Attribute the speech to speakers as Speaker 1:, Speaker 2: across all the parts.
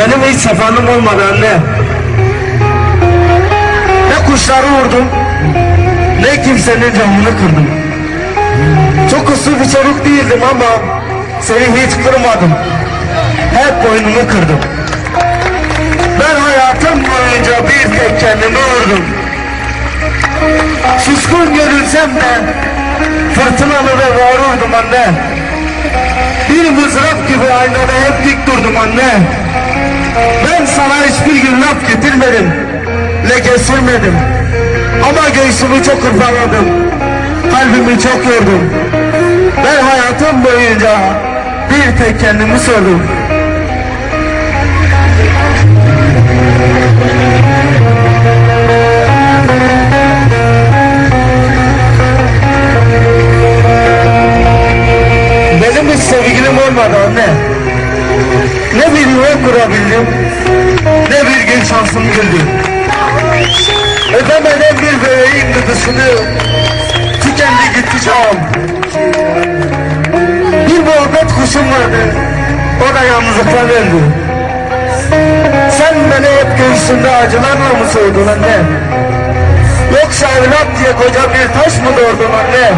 Speaker 1: Benim hiç sefanım olmadı anne. Ne kuşları vurdum, ne kimsenin camını kırdım. Çok uslu bir çocuk değildim ama seni hiç kırmadım. Hep boynumu kırdım. Ben hayatım boyunca bir tek kendimi vurdum. Suskun görünsem de fırtınalı ve varurdum anne. Bir mızrap gibi aynada hep dik durdum anne. Ben sana hiçbir gün laf getirmedim. Leke sürmedim. Ama göğsümü çok hırpaladım. Kalbimi çok yordum. Ben hayatım boyunca bir tek kendimi sordum. Benim hiç sevgilim olmadı anne. Ne bir yuva kurabildim, ne bir gün şansım güldü. Ödemeden bir bebeğin gıdısını tükendi gitti çağım. Bir muhabbet kuşum vardı, o da yalnızlıktan öldü. Sen beni hep göğsünde acılarla mı soydun anne? Yoksa evlat diye koca bir taş mı doğurdun anne?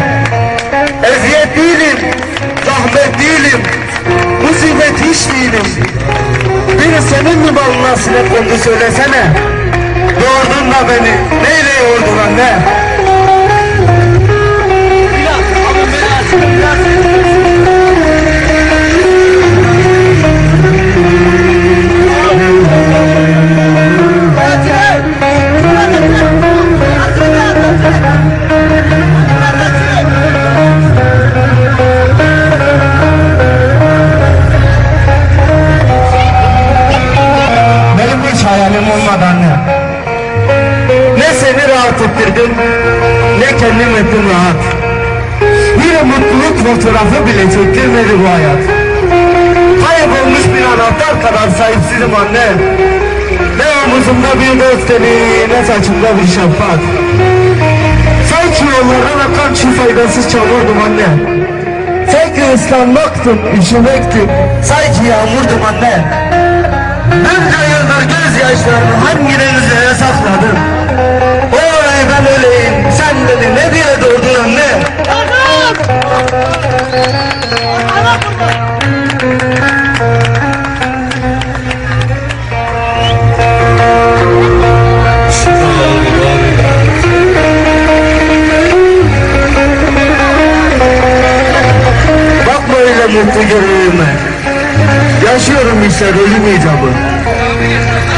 Speaker 1: Eziyet değilim, zahmet değilim, sinek kondu söylesene. Doğurdun da beni, neyle yoğurdun anne? Hayalim olmadı anne. Ne seni rahat ettirdim, ne kendim ettim rahat. Bir mutluluk fotoğrafı bile çektirmedi bu hayat. Kaybolmuş bir anahtar kadar sahipsizim anne. Ne omuzumda bir dost eli, ne saçımda bir şafak. Sanki yollardan akan şu faydasız çamurdum anne. Sanki ıslanmaktım, üşümektim. Sanki yağmurdum anne. Bunca yıldır gözyaşlarımı hangi denizlere sakladım? Oy ben öleyim, sen beni ne diye doğdun anne? Bakma öyle mutlu görünüme. Yaşıyorum işte ölüm icabı.